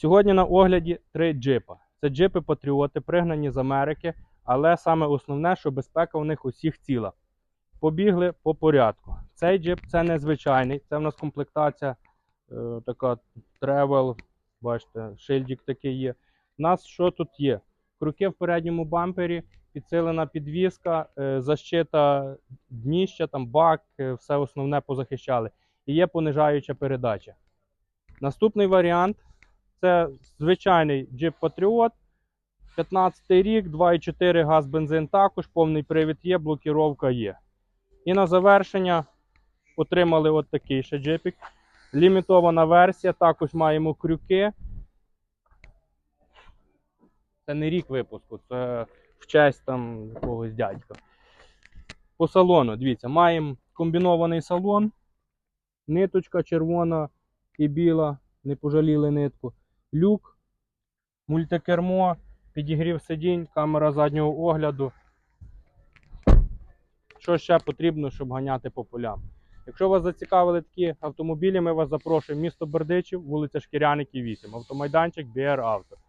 Сьогодні на огляді три джипа. Це джипи Патріоти, пригнані з Америки, але саме основне, що безпека у них усіх ціла. Побігли по порядку. Цей джип це незвичайний, це в нас комплектація е, така travel, бачите, шильдик такий є. У нас що тут є? Крюки в передньому бампері, підсилена підвіска, е, защита дніща, там бак, е, все основне позахищали. І є понижаюча передача. Наступний варіант це звичайний Jeep Patriot. 15 рік, 2,4 газ, бензин також, повний привід є, блокіровка є. І на завершення отримали от такий ще джипік. Лімітована версія, також маємо крюки. Це не рік випуску, це в честь там якогось дядька. По салону, дивіться, маємо комбінований салон, ниточка червона і біла, не пожаліли нитку. Люк, мультикермо, підігрів сидінь, камера заднього огляду. Що ще потрібно, щоб ганяти по полям? Якщо вас зацікавили такі автомобілі, ми вас запрошуємо місто Бердичів, вулиця Шкіряників 8, автомайданчик BR Auto.